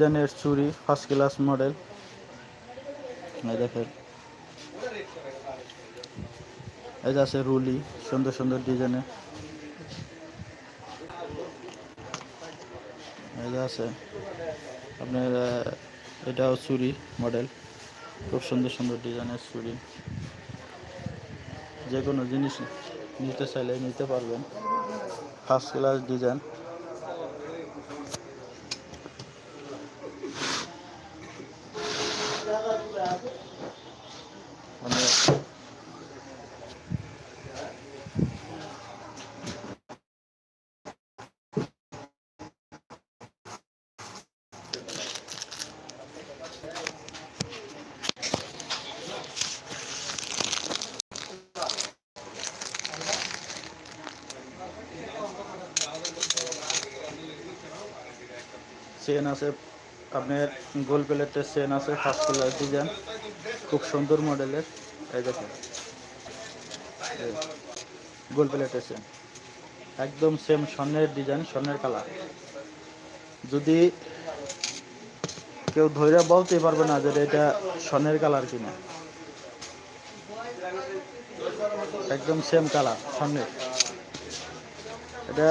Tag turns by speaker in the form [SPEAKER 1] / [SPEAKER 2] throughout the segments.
[SPEAKER 1] ডিজাইনের চুরি first class model দেখেন। এই যে আছে রুলি, সুন্দর সুন্দর ডিজাইনের। এই আছে আপনার এটাও চুড়ি মডেল খুব সুন্দর সুন্দর ডিজাইনের চুরি। যে কোনো জিনিস নিতে চাইলে নিতে পারবেন। ফার্স্ট ক্লাস ডিজাইন মানে চেন আছে, আপনার গোল প্লেটের চেন আছে ফার্স্ট কালার ডিজাইন খুব সুন্দর মডেলের, এই দেখেন। গোল প্লেটের চেন। একদম সেম স্বর্ণের ডিজাইন স্বর্ণের কালার যদি কেউ ধৈর্য বলতে পারবে না যে এটা স্বর্ণের কালার কিনা। একদম সেম কালার স্বর্ণের। এটা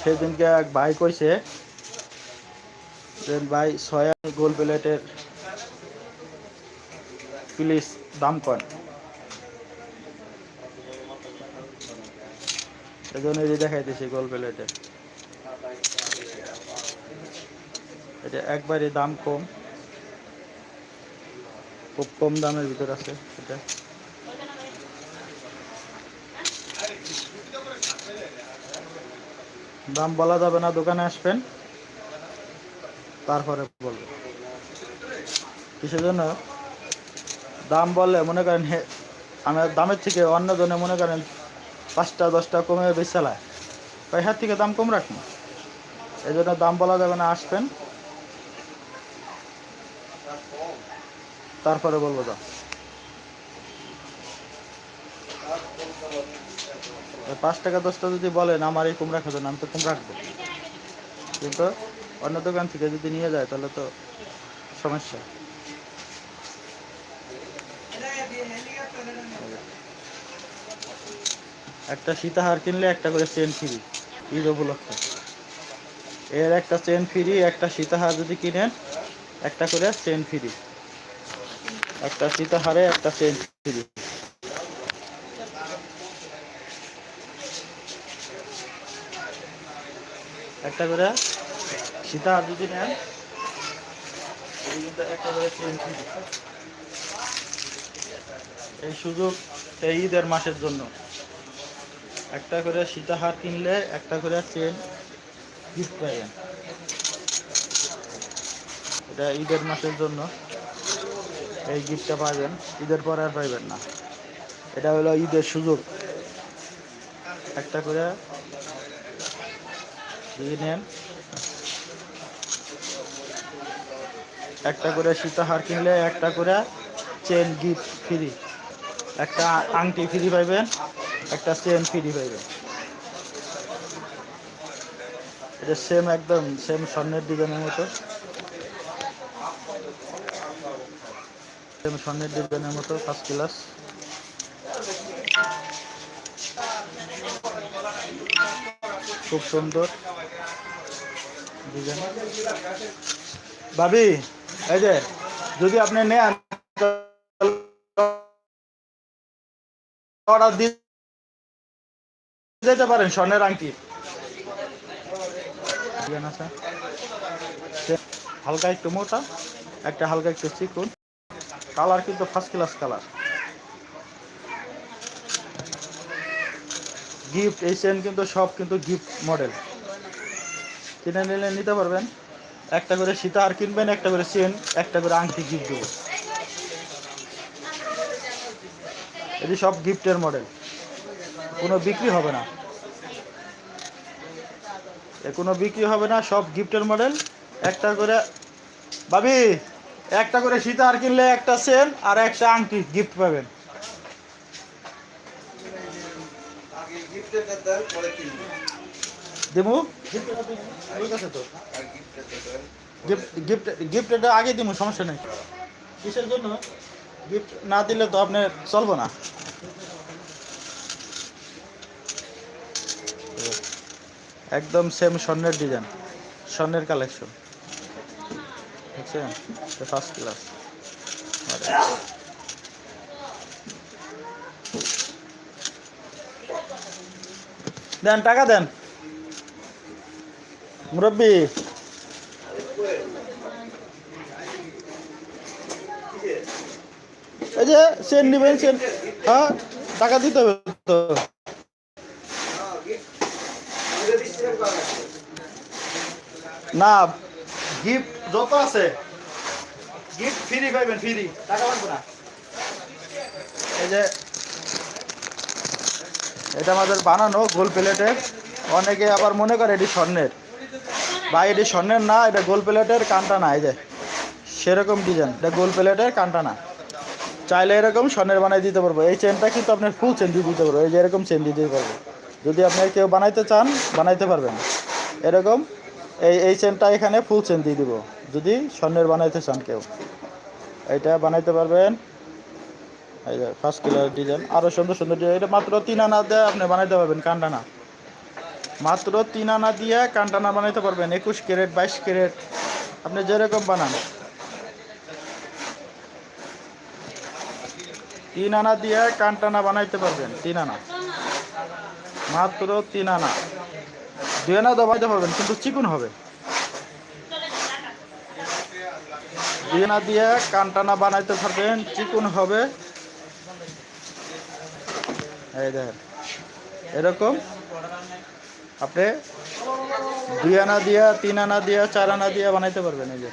[SPEAKER 1] সেদিনকে এক ভাই কইছে দেন ভাই, ছয় গোল প্লেটের প্লিজ দাম কন এই যে দেখাইতেছি গোল প্লেটের এটা একবারে দাম কম। খুব কম দামের ভিতর আছে এটা। দাম বলা যাবে না, দোকানে আসবেন। তারপরে বলব। কিসের জন্য দাম বললে মনে করেন হে আমার দামের থেকে অন্য জনে মনে করেন পাঁচটা দশটা কমে বেশি চালায় তাই হাত থেকে দাম কম রাখুন এই জন্য দাম বলা যাবে না আসবেন। তারপরে বলব দাম। পাঁচ টাকা দশটা যদি বলেন আমার এই কম রাখা যাবে না, আমি তো কম রাখব। কিন্তু অন্য দোকান থেকে যদি নিয়ে যায়, তাহলে তো সমস্যা। একটা সীতাহার কিনলে একটা করে চেন ফ্রি, ঈদ উপলক্ষে। এর একটা চেন ফ্রি, একটা সীতাহার যদি কিনেন, একটা করে চেন ফ্রি। একটা সীতাহারে একটা চেন ফ্রি। একটা করে সীতাহার যদি নেন। এই সুযোগ। এই ঈদের মাসের জন্য। একটা করে সীতাহার কিনলে একটা করে চেন গিফট পাবেন এটা ঈদের মাসের জন্য। এই গিফটটা পাবেন ঈদের পরে আর পাইবেন না। এটা হলো ঈদের সুযোগ। একটা করে যদি নেন। একটা করে সীতাহার কিনলে একটা করে চেন গিফট ফ্রি একটা আংটি ফ্রি পাইবেন, একটা চেন ফ্রি পাইবেন। এটা সেম একদম সেম স্বর্ণের ডিজাইনের মতো। সেম স্বর্ণের ডিজাইনের মতো ফার্স্ট ক্লাস খুব সুন্দর। ডিজাইন ভাবি এই যে, যদি আপনি নেন, অর্ডার দিয়ে যেতে পারেন স্বর্ণের আংটি। হালকা একটু মোটা, একটা হালকা একটু চিকুন। কালার কিন্তু ফার্স্ট ক্লাস কালার। গিফট এই কিন্তু সব কিন্তু গিফট মডেল কিনে নিলে নিতে পারবেন। একটা করে সীতাহার কিনবেন, একটা করে চেন একটা করে আংটি গিফট দেবো। এটি সব গিফটের মডেল কোনো বিক্রি হবে না। এ কোনো বিক্রি হবে না, সব গিফটের মডেল একটা করে, ভাবি, একটা করে সীতাহার কিনলে একটা চেন আর একটা আংটি গিফট পাবেন।
[SPEAKER 2] গিফটের
[SPEAKER 1] দেবো? ঠিক আছে গিফট গিফট এটা আগে দিব, সমস্যা নেই। কিসের জন্য? গিফট না দিলে তো আপনি চলবো না। একদম সেম স্বর্ণের ডিজাইন স্বর্ণের কালেকশন দেখছেন? ফার্স্ট ক্লাস দেন, টাকা দেন। মুরব্বী। এই যে সেন নিবেন সেন হ্যাঁ টাকা দিতে হবে তো। না গিফট যত আছে গিফট ফ্রি পাইবেন ফ্রি টাকা লাগবে না। এই যে, এটা আমাদের বানানো গোল প্লেটের অনেকে আবার মনে করে এটি স্বর্ণের। বা এটি স্বর্ণের না, এটা গোল প্লেটের কানটা না, এই যে। সেরকম ডিজাইন, এটা গোল প্লেটের কানটা না। চাইলে এরকম স্বর্ণের বানাই দিতে পারব। এই চেনটা কিন্তু আপনার ফুল চেন দিয়ে দিতে পারব। এই যে এরকম চেন দিয়ে দিতে পারব। যদি আপনি কেউ বানাইতে চান, বানাইতে পারবেন। এরকম এই এই চেনটা এখানে ফুল চেন দিয়ে দিব। যদি স্বর্ণের বানাইতে চান কেউ। এটা বানাইতে পারবেন। এই যে ফার্স্ট কালার ডিজাইন আরও সুন্দর সুন্দর ডিজাইন এটা মাত্র তিন আনা দিয়ে আপনি বানাইতে পারবেন কান্টানা মাত্র তিন আনা দিয়ে কান্টানা বানাইতে পারবেন, একুশ ক্যারেট, বাইশ ক্যারেট। আপনি যেরকম বানান। তিন আনা দিয়ে কান্টানা বানাইতে পারবেন, তিন আনা। মাত্র তিন আনা। দুই আনা দবাইতে পারবেন, কিন্তু চিকুন হবে। দুই আনা দিয়ে কানটানা বানাইতে পারবেন, চিকুন হবে। এই দেখেন, এরকম। আপনি দুই আনা দিয়া, তিন আনা দিয়া, চার আনা দিয়া বানাইতে পারবেন এই যে।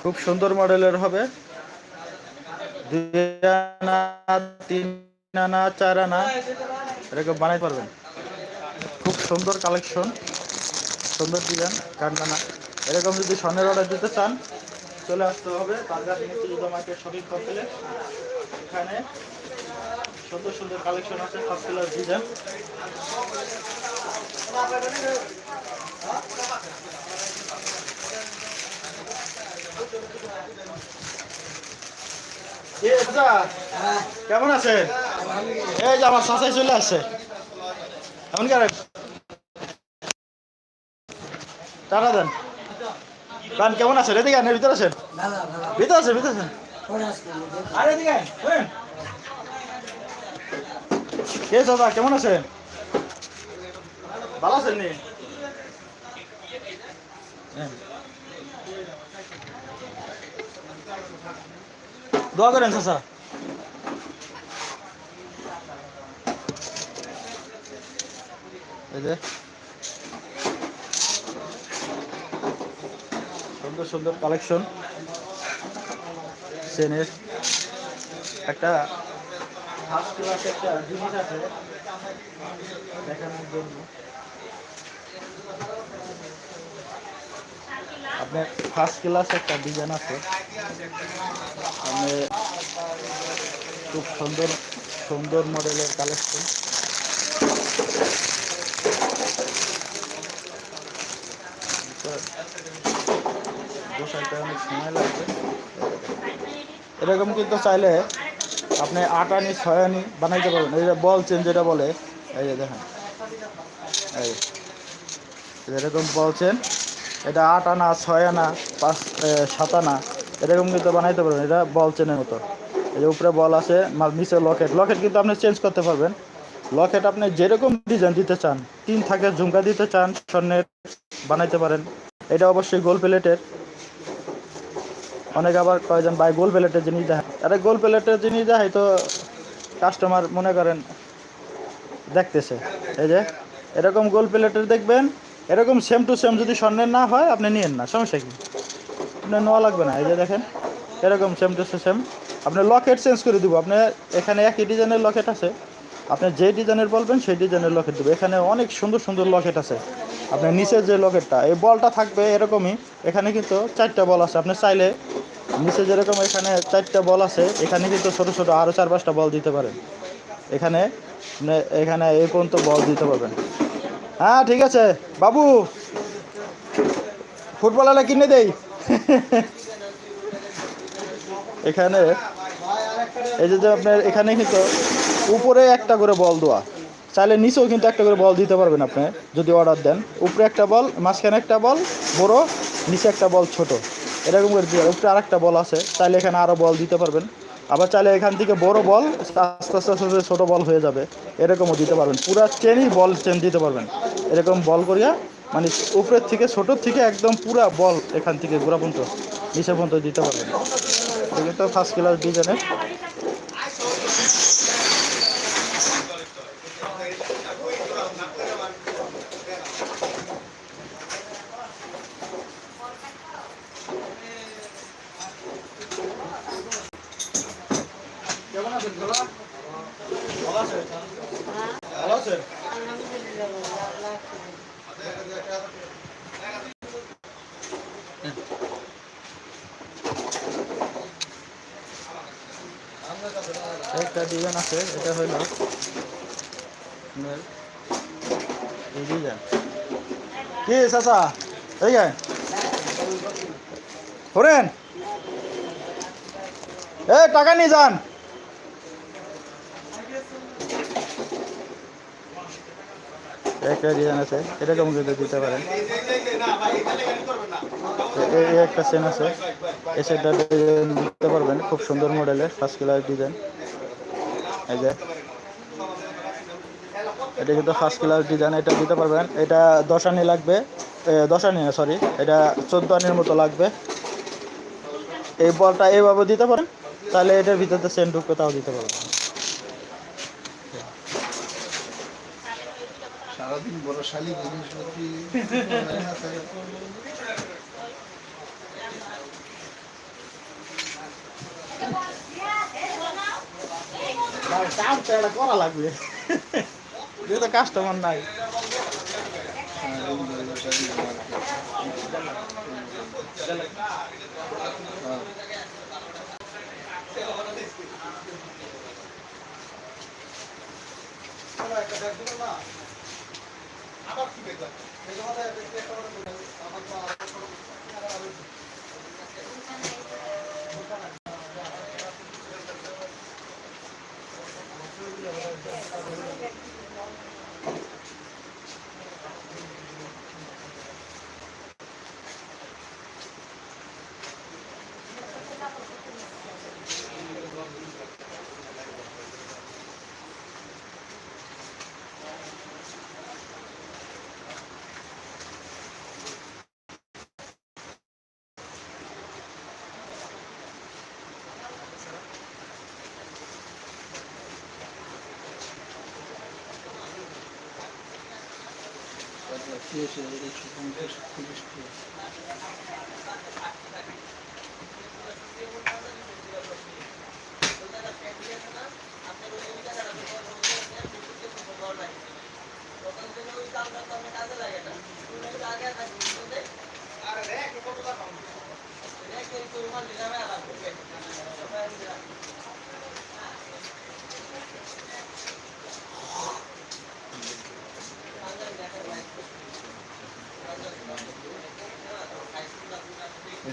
[SPEAKER 1] খুব সুন্দর মডেলের হবে। দুই আনা, তিন আনা, চার আনা এরকম বানাইতে পারবেন। খুব সুন্দর কালেকশন। সুন্দর ডিজাইন কান্দানা এরকম যদি স্বর্ণের অর্ডার দিতে চান, চলে আসতে হবে। মুক্তিযুদ্ধ মার্কেট শপিং এখানে সুন্দর সুন্দর কালেকশন আছে ফার্স্ট ক্লাস ডিজাইন কেমন আছেন? এই যে আমার শাসাই চলে আসছে। এমন কি টাকা দেন। কান কেমন আছেন? এদিকে আন ভিতরে আছেন ভিতরে আছেন ভিতরে আছেন আরে এদিকে শুনেন। কে দাদা, কেমন আছেন? ভালো আছেন নি? হ্যাঁ। দোয়া করেন, চাচা। এই যে। সুন্দর সুন্দর কালেকশন সেনের একটা ফার্স্ট ক্লাস একটা জিনিস আছে। দেখানোর জন্য। আপনার ফার্স্ট ক্লাস একটা ডিজাইন আছে। আপনি খুব সুন্দর সুন্দর মডেলের কালেকশন বসাইতে অনেক সময় লাগবে। এরকম কিন্তু চাইলে আপনি আট আনি ছয় আনি বানাইতে পারবেন। এই যে বল চেন যেটা বলে, এই যে দেখেন। এই এরকম বল চেন এটা আট আনা ছয় আনা পাঁচ সাত আনা এরকম কিন্তু বানাইতে পারবেন। এটা বল চেনের মতো। এই যে উপরে বল আছে নিচে লকেট। লকেট কিন্তু আপনি চেঞ্জ করতে পারবেন। লকেট আপনি যেরকম ডিজাইন দিতে চান তিন থাকে, ঝুমকা দিতে চান, স্বর্ণের বানাইতে পারেন। এটা অবশ্যই গোল প্লেটের অনেক আবার কয়েকজন ভাই গোল প্লেটের জিনিস দেখায়। আরে গোল প্লেটের জিনিস দেখায় তো কাস্টমার মনে করেন দেখতেছে। এই যে, এরকম গোল প্লেটের দেখবেন, এরকম সেম টু সেম যদি স্বর্ণের না হয়, আপনি নিয়েন না, সমস্যা কি? আপনার নেওয়া লাগবে না, এই যে দেখেন, এরকম সেম টু সেম আপনি লকেট চেঞ্জ করে দেবো, আপনি এখানে একই ডিজাইনের লকেট আছে, আপনি যে ডিজাইনের বলবেন, সেই ডিজাইনের লকেট দেবো, এখানে অনেক সুন্দর সুন্দর লকেট আছে আপনার নিচের যে লকেটটা এই বলটা থাকবে এরকমই, এখানে কিন্তু চারটা বল আছে, আপনি চাইলে নিচে যেরকম এখানে চারটা বল আছে, এখানে কিন্তু ছোটো ছোটো আরও চার পাঁচটা বল দিতে পারেন। এখানে আপনি এখানে এই পর্যন্ত বল দিতে পারবেন। হ্যাঁ ঠিক আছে। বাবু, ফুটবলাররা কিনে দেই। এখানে, এই যে আপনার এখানে কিন্তু উপরে একটা করে বল দেওয়া। চাইলে নিচেও কিন্তু একটা করে বল দিতে পারবেন আপনি, যদি অর্ডার দেন। উপরে একটা বল, মাঝখানে একটা বল, বড়, নিচে একটা বল ছোট। এরকম করে দিয়ে উপরে আরেকটা বল আছে, চাইলে এখানে আরও বল দিতে পারবেন। আবার চাইলে এখান থেকে বড় বল আস্তে আস্তে আস্তে আস্তে ছোটো বল হয়ে যাবে, এরকমও দিতে পারবেন। পুরো চেনই বল চেন দিতে পারবেন। এরকম বল করিয়া মানে উপরের থেকে ছোটোর থেকে একদম পুরা বল এখান থেকে গোড়া পর্যন্ত, নিচে পর্যন্ত দিতে পারবেন। এটা ফার্স্ট ক্লাস ডিজাইনের কেমন আছেন ভালো ভালো আছেন ভালো আছেন একটা ডিজাইন আছে এটা হইল কি চাচা? এই গায় হরেন এ টাকা নিয়ে যান। একটা ডিজাইন আছে, এটা কিন্তু দিতে পারেন? এই একটা চেন আছে, এই সেটটা দিতে পারবেন, খুব সুন্দর মডেলের ফার্স্ট ক্লাস ডিজাইন এই যে, এটা কিন্তু ফার্স্ট ক্লাস ডিজাইন এটা দিতে পারবেন। এটা দশ আনি লাগবে দশ আনি না সরি এটা চোদ্দ আনির মতো লাগবে। এই বলটা এইভাবে দিতে পারেন, তাহলে এটার ভিতরে সেন ঢুকবে, তাও দিতে পারবেন।
[SPEAKER 3] সারাদিন বড় শালি জিনিসপত্রি
[SPEAKER 1] যেহেতু কাস্টমার নাই ভাই আমি তো আপনার পনেরো হাজার টাকা নিচ্ছি দিতে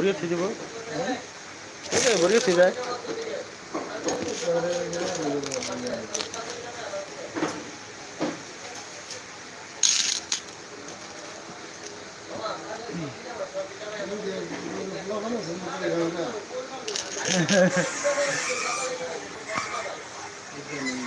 [SPEAKER 1] ভরিয়ে থৈ দিব ভরিয়ে থৈ যায় Thank
[SPEAKER 3] you.